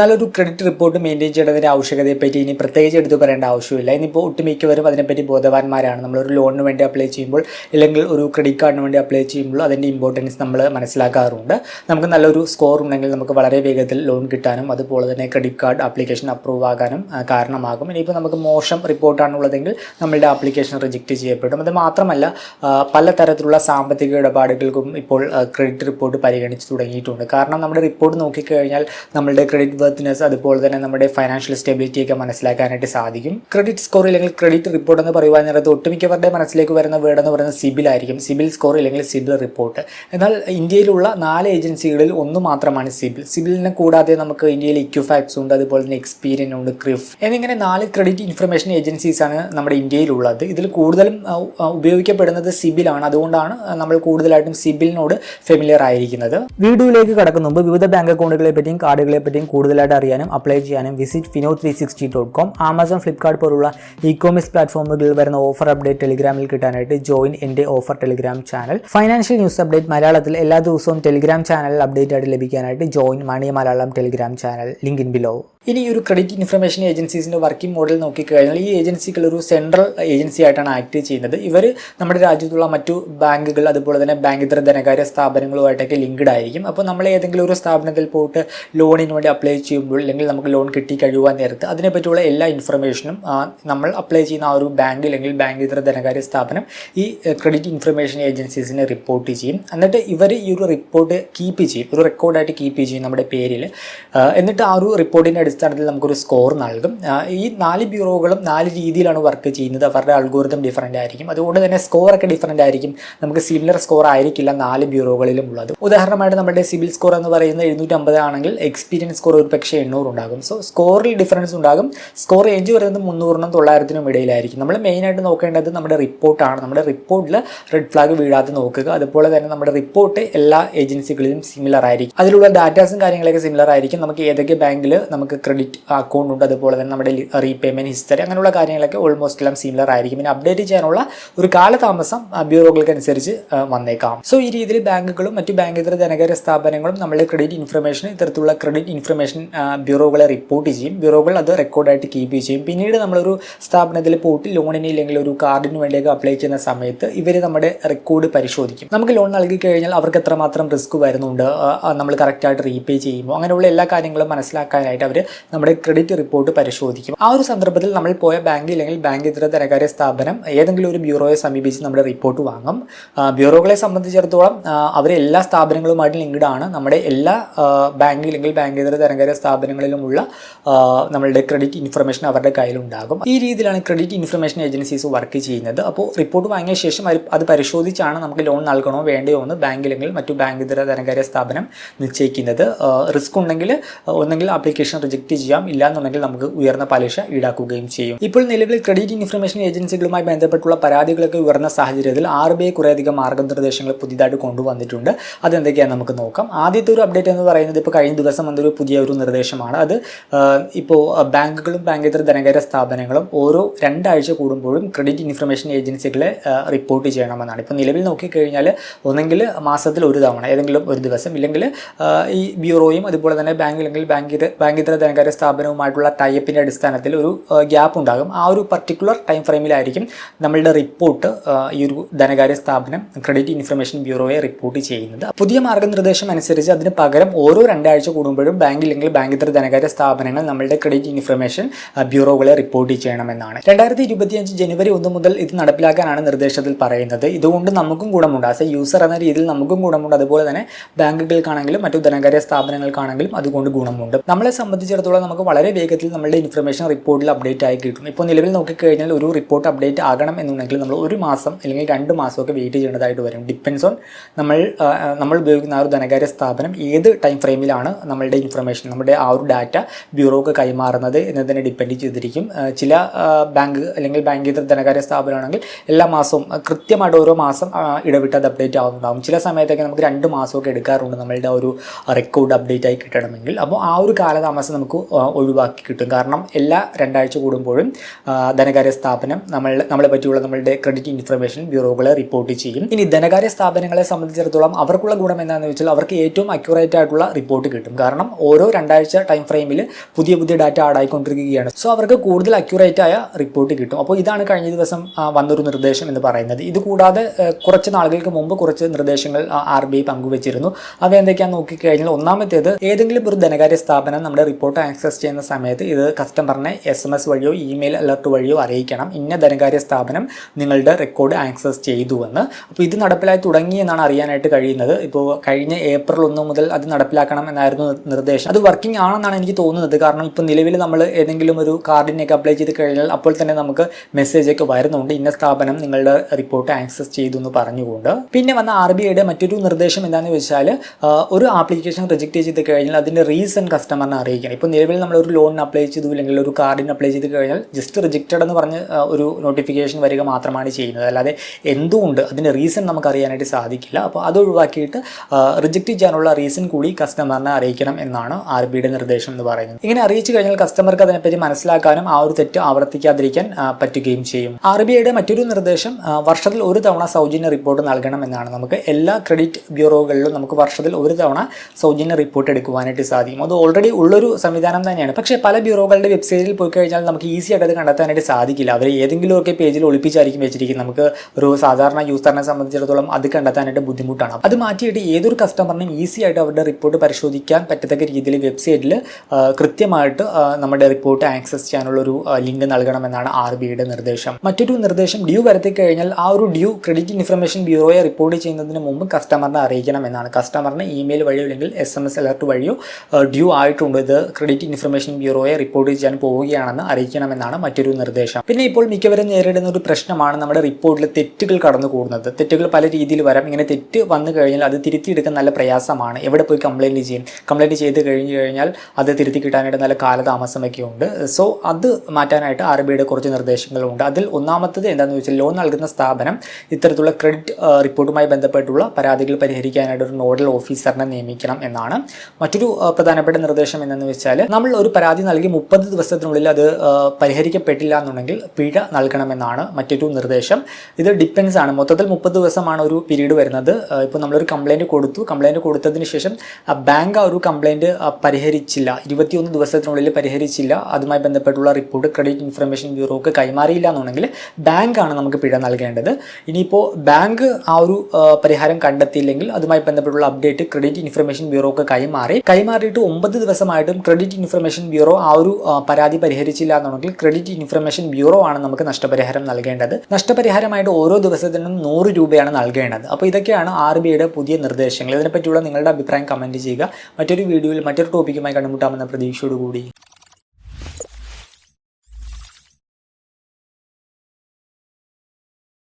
നല്ലൊരു credit report maintain ചെയ്യേണ്ടതിന്റെ ആവശ്യകതയെപ്പറ്റി ഇനി പ്രത്യേകിച്ച് എടുത്തു പറയേണ്ട ആവശ്യമില്ല. ഇനിയിപ്പോൾ ഒട്ടുമിക്കവരും അതിനെപ്പറ്റി ബോധവാന്മാരാണ്. നമ്മളൊരു ലോണിന് വേണ്ടി അപ്ലൈ ചെയ്യുമ്പോൾ അല്ലെങ്കിൽ ഒരു ക്രെഡിറ്റ് കാർഡിന് വേണ്ടി അപ്ലൈ ചെയ്യുമ്പോൾ അതിന്റെ ഇമ്പോർട്ടൻസ് നമ്മൾ മനസ്സിലാക്കാറുണ്ട്. നമുക്ക് നല്ലൊരു സ്കോർ ഉണ്ടെങ്കിൽ നമുക്ക് വളരെ വേഗത്തിൽ ലോൺ കിട്ടാനും അതുപോലെ തന്നെ ക്രെഡിറ്റ് കാർഡ് ആപ്ലിക്കേഷൻ അപ്രൂവ് ആകാനും കാരണമാകും. ഇനിയിപ്പോൾ നമുക്ക് മോശം റിപ്പോർട്ടാണുള്ളതെങ്കിൽ നമ്മളുടെ ആപ്ലിക്കേഷൻ റിജക്റ്റ് ചെയ്യപ്പെടും. അത് മാത്രമല്ല പല തരത്തിലുള്ള സാമ്പത്തിക ഇടപാടുകൾക്കും ഇപ്പോൾ ക്രെഡിറ്റ് റിപ്പോർട്ട് പരിഗണിച്ച് തുടങ്ങിയിട്ടുണ്ട്. കാരണം നമ്മുടെ റിപ്പോർട്ട് നോക്കിക്കഴിഞ്ഞാൽ നമ്മളുടെ ക്രെഡിറ്റ് വർത്തിനെസ് അതുപോലെ തന്നെ നമ്മുടെ ഫൈനാൻഷ്യൽ സ്റ്റെബിലിറ്റി ഒക്കെ മനസ്സിലാക്കാനായിട്ട് സാധിക്കും. ക്രെഡിറ്റ് സ്കോർ അല്ലെങ്കിൽ ക്രെഡിറ്റ് റിപ്പോർട്ട് എന്ന് പറയുവാൻ നേരത്ത് ഒട്ടുമിക്കവരുടെ മനസ്സിലേക്ക് വരുന്ന വേർഡ് എന്ന് പറയുന്നത് സിബിൽ ആയിരിക്കും. സിബിൽ സ്കോർ അല്ലെങ്കിൽ സിബിൽ റിപ്പോർട്ട് എന്നാൽ ഇന്ത്യയിലുള്ള നാല് ഏജൻസികളിൽ ഒന്ന് മാത്രമാണ് സിബിൽ. സിബിലിനെ കൂടാതെ നമുക്ക് ഇന്ത്യയിൽ ഇക്യുഫാക്സ് ഉണ്ട് അതുപോലെ തന്നെ എക്സ്പീരിയൻ ഉണ്ട് ക്രിഫ് എന്നിങ്ങനെ നാല് ക്രെഡിറ്റ് ഇൻഫർമേഷൻ ഏജൻസീസ് ആണ് നമ്മുടെ ഇന്ത്യയിലുള്ളത്. ഇതിൽ കൂടുതലും ഉപയോഗിക്കപ്പെടുന്നത് സിബിലാണ്. അതുകൊണ്ടാണ് നമ്മൾ കൂടുതലായിട്ടും സിബിലിനോട് ഫെമിലിയർ ആയിരിക്കുന്നത്. വീഡിയോയിലേക്ക് കടക്കുന്ന മുമ്പ് വിവിധ ബാങ്ക് അക്കൗണ്ടുകളെ പറ്റിയും കാർഡുകളെ പറ്റിയും കൂടുതലായിട്ട് അറിയാനും അപ്ലൈ ചെയ്യാനും visit Fino three sixty dot com Amazon Flipkart പോലുള്ള ഇ കോമേഴ്സ് പ്ലാറ്റ്ഫോമുകളിൽ വരുന്ന ഓഫർ അപ്ഡേറ്റ് ടെലിഗ്രാമിൽ കിട്ടാനായിട്ട് ജോയിൻ എന്റെ offer Telegram channel financial news update മലയാളത്തിൽ എല്ലാ ദിവസവും ടെലിഗ്രാം ചാനലിൽ അപ്ഡേറ്റ് ആയിട്ട് ലഭിക്കാനായിട്ട് join money Malayalam Telegram channel link in below ഇനി ഒരു ക്രെഡിറ്റ് ഇൻഫർമേഷൻ ഏജൻസീസിന്റെ വർക്കിംഗ് മോഡൽ നോക്കിക്കഴിഞ്ഞാൽ ഈ ഏജൻസികൾ ഒരു സെൻട്രൽ ഏജൻസി ആയിട്ടാണ് ആക്ട് ചെയ്യുന്നത്. ഇവർ നമ്മുടെ രാജ്യത്തുള്ള മറ്റു ബാങ്കുകൾ അതുപോലെ തന്നെ ബാങ്കിതര ധനകാര്യ സ്ഥാപനങ്ങളുമായിട്ടൊക്കെ ലിങ്ക്ഡ് ആയിരിക്കും. അപ്പോൾ നമ്മൾ ഏതെങ്കിലും ഒരു സ്ഥാപനത്തിൽ പോയിട്ട് ലോണിന് വേണ്ടി അപ്ലൈ ചെയ്യുമ്പോൾ അല്ലെങ്കിൽ നമുക്ക് ലോൺ കിട്ടി കഴിയുവാൻ നേരത്ത് അതിനെപ്പറ്റിയുള്ള എല്ലാ ഇൻഫർമേഷനും നമ്മൾ അപ്ലൈ ചെയ്യുന്ന ആ ഒരു ബാങ്ക് അല്ലെങ്കിൽ ബാങ്ക് ഇതര ധനകാര്യ സ്ഥാപനം ഈ ക്രെഡിറ്റ് ഇൻഫർമേഷൻ ഏജൻസീസിനെ റിപ്പോർട്ട് ചെയ്യും. എന്നിട്ട് ഇവർ ഈ ഒരു റിപ്പോർട്ട് കീപ്പ് ചെയ്യും. ഒരു റെക്കോർഡായിട്ട് കീപ്പ് ചെയ്യും നമ്മുടെ പേരിൽ എന്നിട്ട് ആ ഒരു റിപ്പോർട്ടിന്റെ അടിസ്ഥാനത്തിൽ നമുക്കൊരു സ്കോർ നൽകും. ഈ നാല് ബ്യൂറോകളും നാല് രീതിയിലാണ് വർക്ക് ചെയ്യുന്നത്. അവരുടെ അൽഗോരിതം ഡിഫറന്റ് ആയിരിക്കും. അതുകൊണ്ട് തന്നെ സ്കോറൊക്കെ ഡിഫറന്റ് ആയിരിക്കും. നമുക്ക് സിമിലർ സ്കോർ ആയിരിക്കില്ല നാല് ബ്യൂറോകളിലും ഉള്ളത്. ഉദാഹരണമായിട്ട് നമ്മുടെ സിവിൽ സ്കോർ എന്ന് പറയുന്നത് എഴുന്നൂറ്റമ്പത് ആണെങ്കിൽ എക്സ്പീരിയൻസ് സ്കോർ ഒരു പക്ഷേ എണ്ണൂറ് ഉണ്ടാകും. സോ സ്കോറിൽ ഡിഫറൻസ് ഉണ്ടാകും. സ്കോർ റേഞ്ച് വരുന്നത് മുന്നൂറിനും തൊള്ളായിരത്തിനും ഇടയിലായിരിക്കും. നമ്മൾ മെയിനായിട്ട് നോക്കേണ്ടത് നമ്മുടെ റിപ്പോർട്ടാണ് നമ്മുടെ റിപ്പോർട്ടിൽ റെഡ് ഫ്ലാഗ് വീഴാതെ നോക്കുക. അതുപോലെ തന്നെ നമ്മുടെ റിപ്പോർട്ട് എല്ലാ ഏജൻസികളിലും സിമിലർ ആയിരിക്കും. അതിലുള്ള ഡാറ്റാസും കാര്യങ്ങളൊക്കെ സിമിലർ ആയിരിക്കും. നമുക്ക് ഏതൊക്കെ ബാങ്കിൽ നമുക്ക് ക്രെഡിറ്റ് അക്കൗണ്ട് ഉണ്ട്. അതുപോലെ തന്നെ നമ്മുടെ റീപേയ്മെന്റ് ഹിസ്റ്ററി അങ്ങനെയുള്ള കാര്യങ്ങളൊക്കെ ഓൾമോസ്റ്റ് എല്ലാം സിമിലർ ആയിരിക്കും. പിന്നെ അപ്ഡേറ്റ് ചെയ്യാനുള്ള ഒരു കാലതാമസം ബ്യൂറോകൾക്ക് അനുസരിച്ച് ആ, വന്നേക്കാം. സോ ഈ രീതിയിൽ ബാങ്കുകളും മറ്റു ബാങ്കേതര ധനകാര്യ സ്ഥാപനങ്ങളും നമ്മുടെ ക്രെഡിറ്റ് ഇൻഫർമേഷൻ ഇത്തരത്തിലുള്ള ക്രെഡിറ്റ് ഇൻഫർമേഷൻ ബ്യൂറോകളെ റിപ്പോർട്ട് ചെയ്യും. ബ്യൂറോകൾ അത് റെക്കോർഡായിട്ട് കീപ്പ് ചെയ്യും. പിന്നീട് നമ്മളൊരു സ്ഥാപനത്തിൽ പോയിട്ട് ലോണിന് ഇല്ലെങ്കിൽ ഒരു കാർഡിന് വേണ്ടിയൊക്കെ അപ്ലൈ ചെയ്യുന്ന സമയത്ത് ഇവർ നമ്മുടെ റെക്കോർഡ് പരിശോധിക്കും. നമുക്ക് ലോൺ നൽകി കഴിഞ്ഞാൽ അവർക്ക് എത്രമാത്രം റിസ്ക് വരുന്നുണ്ട് നമ്മൾ കറക്റ്റായിട്ട് റീപേ ചെയ്യുമ്പോൾ. അങ്ങനെയുള്ള എല്ലാ കാര്യങ്ങളും മനസ്സിലാക്കാനായിട്ട് അവർ നമ്മുടെ ക്രെഡിറ്റ് റിപ്പോർട്ട് പരിശോധിക്കും. ആ ഒരു സന്ദർഭത്തിൽ നമ്മൾ പോയ ബാങ്ക് അല്ലെങ്കിൽ ബാങ്ക് ഇതര ധനകാര്യ സ്ഥാപനം ഏതെങ്കിലും ഒരു ബ്യൂറോയെ സമീപിച്ച് നമ്മുടെ റിപ്പോർട്ട് വാങ്ങും. ബ്യൂറോകളെ സംബന്ധിച്ചിടത്തോളം അവർ എല്ലാ സ്ഥാപനങ്ങളുമായിട്ട് ലിങ്ക്ഡ് ആണ്. നമ്മുടെ എല്ലാ ബാങ്ക് അല്ലെങ്കിൽ ബാങ്ക് ഇതര ധനകാര്യ സ്ഥാപനങ്ങളിലുമുള്ള നമ്മളുടെ ക്രെഡിറ്റ് ഇൻഫർമേഷൻ അവരുടെ കയ്യിലുണ്ടാകും. ഈ രീതിയിലാണ് ക്രെഡിറ്റ് ഇൻഫർമേഷൻ ഏജൻസീസ് വർക്ക് ചെയ്യുന്നത്. അപ്പോൾ റിപ്പോർട്ട് വാങ്ങിയ ശേഷം അത് പരിശോധിച്ചാണ് നമുക്ക് ലോൺ നൽകണോ വേണ്ടയോ എന്ന് ബാങ്ക് അല്ലെങ്കിൽ മറ്റു ബാങ്ക് ഇതര ധനകാര്യ സ്ഥാപനം നിശ്ചയിക്കുന്നത്. റിസ്ക് ഉണ്ടെങ്കിൽ ഒന്നെങ്കിൽ ആപ്ലിക്കേഷൻ റിജക്റ്റ് ചെയ്യാം. ഇല്ല എന്നുണ്ടെങ്കിൽ നമുക്ക് ഉയർന്ന പലിശ ഈടാക്കുകയും ചെയ്യും. ഇപ്പോൾ നിലവിൽ ക്രെഡിറ്റ് ഇൻഫർമേഷൻ ഏജൻസികളുമായി ബന്ധപ്പെട്ടുള്ള പരാതികളൊക്കെ ഉയർന്ന സാഹചര്യത്തിൽ ആർ ബി ഐ കുറേയധികം മാർഗനിർദ്ദേശങ്ങൾ പുതിയതായിട്ട് കൊണ്ടുവന്നിട്ടുണ്ട്. അതെന്തൊക്കെയാണ് നമുക്ക് നോക്കാം. ആദ്യത്തെ ഒരു അപ്ഡേറ്റ് എന്ന് പറയുന്നത് ഇപ്പോൾ കഴിഞ്ഞ ദിവസം വന്നൊരു പുതിയ ഒരു നിർദ്ദേശമാണ്. അത് ഇപ്പോൾ ബാങ്കുകളും ബാങ്കേതര ധനകാര്യ സ്ഥാപനങ്ങളും ഓരോ രണ്ടാഴ്ച കൂടുമ്പോഴും ക്രെഡിറ്റ് ഇൻഫർമേഷൻ ഏജൻസികളെ റിപ്പോർട്ട് ചെയ്യണമെന്നാണ്. ഇപ്പോൾ നിലവിൽ നോക്കിക്കഴിഞ്ഞാൽ ഒന്നെങ്കിൽ മാസത്തിൽ ഒരു തവണ ഏതെങ്കിലും ഒരു ദിവസം. ഇല്ലെങ്കിൽ ഈ ബ്യൂറോയും അതുപോലെ തന്നെ ബാങ്ക് അല്ലെങ്കിൽ ബാങ്കിത ബാങ്കിതര ധനകാര്യ സ്ഥാപനവുമായിട്ടുള്ള ടൈപ്പിന്റെ അടിസ്ഥാനത്തിൽ ഒരു ഗ്യാപ്പ് ഉണ്ടാകും. ആ ഒരു പർട്ടിക്കുലർ ടൈം ഫ്രെയിമിലായിരിക്കും നമ്മളുടെ റിപ്പോർട്ട് ഈ ഒരു ധനകാര്യ സ്ഥാപനം ക്രെഡിറ്റ് ഇൻഫർമേഷൻ ബ്യൂറോയെ റിപ്പോർട്ട് ചെയ്യുന്നത്. പുതിയ മാർഗനിർദ്ദേശം അനുസരിച്ച് അതിന് പകരം ഓരോ രണ്ടാഴ്ച കൂടുമ്പോഴും ബാങ്ക് അല്ലെങ്കിൽ ബാങ്കിതര ധനകാര്യ സ്ഥാപനങ്ങൾ നമ്മളുടെ ക്രെഡിറ്റ് ഇൻഫർമേഷൻ ബ്യൂറോകളെ റിപ്പോർട്ട് ചെയ്യണമെന്നാണ്. രണ്ടായിരത്തി ഇരുപത്തിയഞ്ച് ജനുവരി ഒന്ന് മുതൽ ഇത് നടപ്പിലാക്കാനാണ് നിർദ്ദേശത്തിൽ പറയുന്നത്. ഇതുകൊണ്ട് നമുക്കും ഗുണമുണ്ട്. ആസ് എ യൂസർ എന്ന രീതിയിൽ നമുക്കും ഗുണമുണ്ട്. അതുപോലെ തന്നെ ബാങ്കുകൾക്കാണെങ്കിലും മറ്റു ധനകാര്യ സ്ഥാപനങ്ങൾക്കാണെങ്കിലും അതുകൊണ്ട് ഗുണമുണ്ട്. നമ്മളെ സംബന്ധിച്ചിടത്തോളം നമുക്ക് വളരെ വേഗത്തിൽ നമ്മളുടെ ഇൻഫർമേഷൻ റിപ്പോർട്ടിൽ അപ്ഡേറ്റ് ആയി കിട്ടും. ഇപ്പോൾ നിലവിൽ നോക്കിക്കഴിഞ്ഞാൽ ഒരു റിപ്പോർട്ട് അപ്ഡേറ്റ് ആകണം എന്നുണ്ടെങ്കിൽ നമ്മൾ ഒരു മാസം അല്ലെങ്കിൽ രണ്ട് മാസമൊക്കെ വെയിറ്റ് ചെയ്യേണ്ടതായിട്ട് വരും. ഡിപ്പെൻസ് ഓൺ നമ്മൾ നമ്മൾ ഉപയോഗിക്കുന്ന ആ ഒരു ധനകാര്യ സ്ഥാപനം ഏത് ടൈം ഫ്രെയിമിലാണ് നമ്മളുടെ ഇൻഫർമേഷൻ നമ്മുടെ ആ ഒരു ഡാറ്റ ബ്യൂറോക്ക് കൈമാറുന്നത് എന്നതിനെ ഡിപ്പെൻഡ് ചെയ്തിരിക്കും. ചില ബാങ്ക് അല്ലെങ്കിൽ ബാങ്കേതര ധനകാര്യ സ്ഥാപനമാണെങ്കിൽ എല്ലാ മാസവും കൃത്യമായിട്ട് ഓരോ മാസം ഇടവിട്ട് അത് അപ്ഡേറ്റ് ആവുന്നുണ്ടാവും ചില സമയത്തൊക്കെ നമുക്ക് രണ്ട് മാസമൊക്കെ എടുക്കാറുണ്ട് നമ്മളുടെ ഒരു റെക്കോർഡ് അപ്ഡേറ്റ് ആയി കിട്ടണമെങ്കിൽ. അപ്പോൾ ആ ഒരു കാലതാമസം നമുക്ക് ഒഴിവാക്കി കിട്ടും. കാരണം എല്ലാ രണ്ടാഴ്ച കൂടുമ്പോഴും ധനകാര്യ സ്ഥാപനം നമ്മൾ നമ്മളെ പറ്റിയുള്ള നമ്മളുടെ ക്രെഡിറ്റ് ഇൻഫർമേഷൻ ബ്യൂറോകളെ റിപ്പോർട്ട് ചെയ്യും. ഇനി ധനകാര്യ സ്ഥാപനങ്ങളെ സംബന്ധിച്ചിടത്തോളം അവർക്കുള്ള ഗുണം എന്താണെന്ന് വെച്ചാൽ അവർക്ക് ഏറ്റവും അക്യുറേറ്റ് ആയിട്ടുള്ള റിപ്പോർട്ട് കിട്ടും. കാരണം ഓരോ രണ്ടാഴ്ച ടൈം ഫ്രെയിമിൽ പുതിയ പുതിയ ഡാറ്റ ആഡ് ആയിക്കൊണ്ടിരിക്കുകയാണ്. സോ അവർക്ക് കൂടുതൽ അക്യുറേറ്റ് ആയ റിപ്പോർട്ട് കിട്ടും. അപ്പോൾ ഇതാണ് കഴിഞ്ഞ ദിവസം വന്നൊരു നിർദ്ദേശം എന്ന് പറയുന്നത്. ഇത് കൂടാതെ കുറച്ച് നാളുകൾക്ക് മുമ്പ് കുറച്ച് നിർദ്ദേശങ്ങൾ ആർ ബി ഐ പങ്കുവച്ചിരുന്നു. അവ എന്തൊക്കെയാണെന്ന് നോക്കിക്കഴിഞ്ഞാൽ ഒന്നാമത്തേത് ഏതെങ്കിലും ഒരു ധനകാര്യ സ്ഥാപനം നമ്മുടെ റിപ്പോർട്ട് ആക്സസ് ചെയ്യുന്ന സമയത്ത് ഇത് കസ്റ്റമറിനെ എസ് എം എസ് വഴിയോ ഇമെയിൽ അലർട്ട് വഴിയോ അറിയിക്കണം. ഇന്ന ധനകാര്യ സ്ഥാപനം നിങ്ങളുടെ റെക്കോർഡ് ആക്സസ് ചെയ്തുവെന്ന് അപ്പോൾ ഇത് നടപ്പിലായി തുടങ്ങി എന്നാണ് അറിയാനായിട്ട് കഴിയുന്നത്. ഇപ്പോൾ കഴിഞ്ഞ ഏപ്രിൽ ഒന്ന് മുതൽ അത് നടപ്പിലാക്കണം എന്നായിരുന്നു നിർദ്ദേശം. അത് വർക്കിംഗ് ആണെന്നാണ് എനിക്ക് തോന്നുന്നത്. കാരണം ഇപ്പോൾ നിലവിൽ നമ്മൾ ഏതെങ്കിലും ഒരു കാർഡിനൊക്കെ അപ്ലൈ ചെയ്ത് കഴിഞ്ഞാൽ അപ്പോൾ തന്നെ നമുക്ക് മെസ്സേജ് ഒക്കെ വരുന്നുണ്ട്. ഇന്ന സ്ഥാപനം നിങ്ങളുടെ റിപ്പോർട്ട് ആക്സസ് ചെയ്തു എന്ന് പറഞ്ഞുകൊണ്ട്. പിന്നെ വന്ന ആർ ബി ഐയുടെ മറ്റൊരു നിർദ്ദേശം എന്താണെന്ന് വെച്ചാൽ ഒരു ആപ്ലിക്കേഷൻ റിജക്റ്റ് ചെയ്ത് കഴിഞ്ഞാൽ അതിന്റെ റീസൺ കസ്റ്റമറിനെ അറിയിക്കണം. ഇപ്പോൾ നിലവിൽ നമ്മൾ ഒരു ലോണിന് അപ്ലൈ ചെയ്തു അല്ലെങ്കിൽ ഒരു കാർഡിന് അപ്ലൈ ചെയ്ത് കഴിഞ്ഞാൽ ജസ്റ്റ് റിജക്റ്റഡ് എന്ന് പറഞ്ഞ് ഒരു നോട്ടിഫിക്കേഷൻ വരിക മാത്രമാണ് ചെയ്യുന്നത്. അല്ലാതെ എന്തുകൊണ്ട് അതിന്റെ റീസൺ നമുക്ക് അറിയാനായിട്ട് സാധിക്കില്ല. അപ്പോൾ അത് ഒഴിവാക്കിയിട്ട് റിജക്റ്റ് ചെയ്യാനുള്ള റീസൺ കൂടി കസ്റ്റമറിനെ അറിയിക്കണം എന്നാണ് ആർ ബിയുടെ നിർദ്ദേശം എന്ന് പറയുന്നത്. ഇങ്ങനെ അറിയിച്ചു കഴിഞ്ഞാൽ കസ്റ്റമർക്ക് അതിനെപ്പറ്റി മനസ്സിലാക്കാനും ആ ഒരു തെറ്റ് ആവർത്തിക്കാതിരിക്കാൻ പറ്റുകയും ചെയ്യും. ആർ ബി ഐയുടെ മറ്റൊരു നിർദ്ദേശം വർഷത്തിൽ ഒരു തവണ സൗജന്യ റിപ്പോർട്ട് നൽകണം എന്നാണ്. നമുക്ക് എല്ലാ ക്രെഡിറ്റ് ബ്യൂറോകളിലും നമുക്ക് വർഷത്തിൽ ഒരു തവണ സൗജന്യ റിപ്പോർട്ട് എടുക്കുവാനായിട്ട് സാധിക്കും. അത് ഓൾറെഡി ഉള്ളൊരു സംവിധാനം തന്നെയാണ്. പക്ഷേ പല ബ്യൂറോകളുടെ വെബ്സൈറ്റിൽ പോയി കഴിഞ്ഞാൽ നമുക്ക് ഈസി ആയിട്ട് അത് കണ്ടെത്താനായിട്ട് സാധിക്കില്ല. അവർ ഏതെങ്കിലും ഒക്കെ പേജിൽ ഒളിപ്പിച്ചായിരിക്കും വെച്ചിരിക്കുന്നത്. നമുക്ക് ഒരു സാധാരണ യൂസറിനെ സംബന്ധിച്ചിടത്തോളം അത് കണ്ടെത്താനായിട്ട് ബുദ്ധിമുട്ടാണ്. അത് മാറ്റിയിട്ട് ഏതൊരു കസ്റ്റമറിനും ഈസി ആയിട്ട് അവരുടെ റിപ്പോർട്ട് പരിശോധിക്കാൻ പറ്റത്തക്ക രീതിയിൽ വെബ്സൈറ്റിൽ കൃത്യമായിട്ട് നമ്മുടെ റിപ്പോർട്ട് ആക്സസ് ചെയ്യാനുള്ള ഒരു ലിങ്ക് നൽകണമെന്നാണ് ആർ ബി ഐയുടെ നിർദ്ദേശം. മറ്റൊരു നിർദ്ദേശം ഡ്യൂ വരുത്തി കഴിഞ്ഞാൽ ആ ഒരു ഡ്യൂ ക്രെഡിറ്റ് ഇൻഫർമേഷൻ ബ്യൂറോയെ റിപ്പോർട്ട് ചെയ്യുന്നതിന് മുമ്പ് കസ്റ്റമറിനെ അറിയിക്കണം എന്നാണ്. കസ്റ്റമറിന് ഇമെയിൽ വഴിയോ അല്ലെങ്കിൽ എസ് എം എസ് അലർട്ട് വഴിയോ ഡ്യൂ ആയിട്ടുണ്ട്. ഇത് ക്രെഡിറ്റ് ഇൻഫർമേഷൻ ബ്യൂറോയെ റിപ്പോർട്ട് ചെയ്യാൻ പോവുകയാണെന്ന് അറിയിക്കണമെന്നാണ് മറ്റൊരു നിർദ്ദേശം. പിന്നെ ഇപ്പോൾ മിക്കവരും നേരിടുന്ന ഒരു പ്രശ്നമാണ് നമ്മുടെ റിപ്പോർട്ടിൽ തെറ്റുകൾ കടന്നു കൂടുന്നത് തെറ്റുകൾ പല രീതിയിൽ വരാം. ഇങ്ങനെ തെറ്റ് വന്നു കഴിഞ്ഞാൽ അത് തിരുത്തിയെടുക്കാൻ നല്ല പ്രയാസമാണ്. എവിടെ പോയി കംപ്ലൈന്റ് ചെയ്യും? കംപ്ലൈന്റ് ചെയ്ത് കഴിഞ്ഞ് കഴിഞ്ഞാൽ അത് തിരുത്തി കിട്ടാനായിട്ട് നല്ല കാലതാമസമൊക്കെ ഉണ്ട് സോ അത് മാറ്റാനായിട്ട് ആർ ബി ഐയുടെ കുറച്ച് നിർദ്ദേശങ്ങളുണ്ട്. അതിൽ ഒന്നാമത്തത് എന്താണെന്ന് വെച്ചാൽ ലോൺ നൽകുന്ന സ്ഥാപനം ഇത്തരത്തിലുള്ള ക്രെഡിറ്റ് റിപ്പോർട്ടുമായി ബന്ധപ്പെട്ടുള്ള പരാതികൾ പരിഹരിക്കാനായിട്ട് ഒരു നോഡൽ ഓഫീസറിനെ നിയമിക്കണം എന്നാണ്. മറ്റൊരു പ്രധാനപ്പെട്ട നിർദ്ദേശം എന്താണെന്ന് വെച്ചാൽ നമ്മൾ ഒരു പരാതി നൽകി മുപ്പത് ദിവസത്തിനുള്ളിൽ അത് പരിഹരിക്കപ്പെട്ടില്ല എന്നുണ്ടെങ്കിൽ പിഴ നൽകണമെന്നാണ് മറ്റൊരു നിർദ്ദേശം. ഇത് ഡിപ്പെൻസ് ആണ്. മൊത്തത്തിൽ മുപ്പത് ദിവസമാണ് ഒരു പീരീഡ് വരുന്നത്. ഇപ്പോൾ നമ്മളൊരു കംപ്ലൈന്റ് കൊടുത്തു. കംപ്ലൈന്റ് കൊടുത്തതിന് ശേഷം ബാങ്ക് ആ ഒരു കംപ്ലൈന്റ് പരിഹരിച്ചില്ല. ഇരുപത്തിയൊന്ന് ദിവസത്തിനുള്ളിൽ പരിഹരിച്ചില്ല. അതുമായി ബന്ധപ്പെട്ടുള്ള റിപ്പോർട്ട് ക്രെഡിറ്റ് ഇൻഫർമേഷൻ ബ്യൂറോക്ക് കൈമാറിയില്ല എന്നുണ്ടെങ്കിൽ ബാങ്കാണ് നമുക്ക് പിഴ നൽകേണ്ടത്. ഇനിയിപ്പോൾ ബാങ്ക് ആ ഒരു പരിഹാരം കണ്ടെത്തിയില്ലെങ്കിൽ അതുമായി ബന്ധപ്പെട്ടുള്ള അപ്ഡേറ്റ് ക്രെഡിറ്റ് ഇൻഫർമേഷൻ ബ്യൂറോക്ക് കൈമാറി. കൈമാറിയിട്ട് ഒമ്പത് ദിവസമായിട്ടും ക്രെഡിറ്റ് ഇൻഫർമേഷൻ ബ്യൂറോ ആ ഒരു പരാതി പരിഹരിച്ചില്ല എന്നുണ്ടെങ്കിൽ ക്രെഡിറ്റ് ഇൻഫർമേഷൻ ബ്യൂറോ ആണ് നമുക്ക് നഷ്ടപരിഹാരം നൽകേണ്ടത്. നഷ്ടപരിഹാരമായിട്ട് ഓരോ ദിവസത്തിനും നൂറ് രൂപയാണ് നൽകേണ്ടത്. അപ്പോൾ ഇതൊക്കെയാണ് ആർ ബി ഐയുടെ പുതിയ നിർദ്ദേശങ്ങൾ. ഇതിനെപ്പറ്റിയുള്ള നിങ്ങളുടെ അഭിപ്രായം കമന്റ് ചെയ്യുക. മറ്റൊരു വീഡിയോയിൽ മറ്റൊരു ടോപ്പിക്കുമായി കണ്ടുമുട്ടാമെന്ന പ്രതീക്ഷയോടുകൂടി.